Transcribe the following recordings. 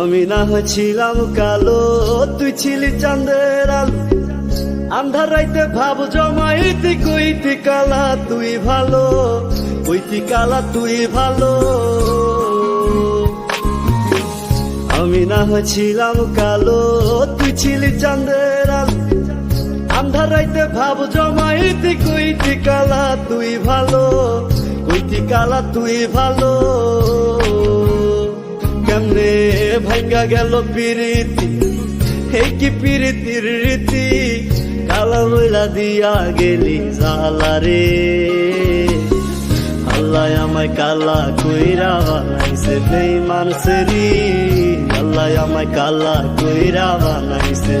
আমি না হয়েছিলাম কালো, তুই ছিলি চাঁদের আলো। আন্ধার রাইতে ভাব জমাইতি, কইতি কালা, তুই ভালো, কইতি কালা, তুই ভালো। আমি না হয়েছিলাম কালো, তুই ছিলি চাঁদের আলো। আন্ধার রাইতে ভাব জমাইতি, কইতি কালা, তুই ভালো, কইতি কালা, তুই ভালো। কেমনে ভাঙ্গা গেল পিরিতি, হে কি পিরিতির রীতি? কালা মহিলা দিয়া গেলি জালা রে। আল্লাহ আমায় কালা কইরা বানাইছে বেইমান সেরি আল্লাহ আমায় কালা কইরা বানাইছে।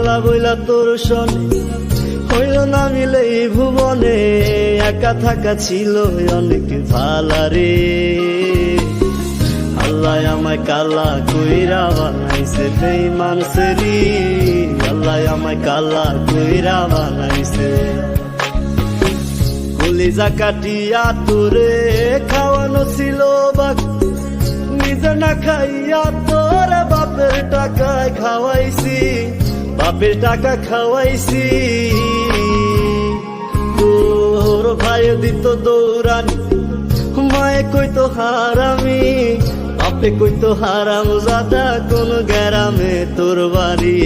কালা বইলা তোর শোনে। হইল না মিলে ভুবনে, একা থাকা ছিল অনেক ভালা রে। আল্লাহ আমায় কালা কইরা বানাইছে বেইমান সেরি আল্লাহ আমায় কালা কইরা বানাইছে। কলিজা কাটিয়া তোরে খাওয়ানো ছিল বাকি নিজে না খাইয়া তোর বাপের টাকায় খাওয়াইছি। বাপের টাকা খাওয়াইছি। তোর ভাই দিত দৌড়ানি, মায়ে কইতো হারামি, বাপে কইতো হারাম জাদা, কোন গ্যারামে তোর বাড়ি।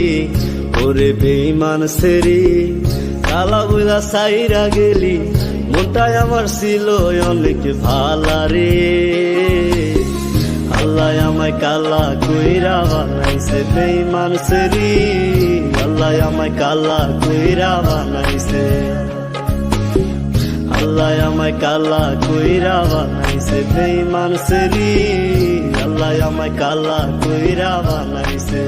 ওরে বেইমান সেরি কালা বুলা সাইরা গেলি মনটাই আমার ছিল অনেক ভালা রে। আল্লাহ আমায় কালা কইরা বানাইছে বেইমান সেরি আল্লাহ আমায় কালা কইরা বানাইছে। আল্লাহ আমায় কালা কইরা বানাইছে বেইমান সেরি আল্লাহ আমায় কালা কইরা বানাইছে।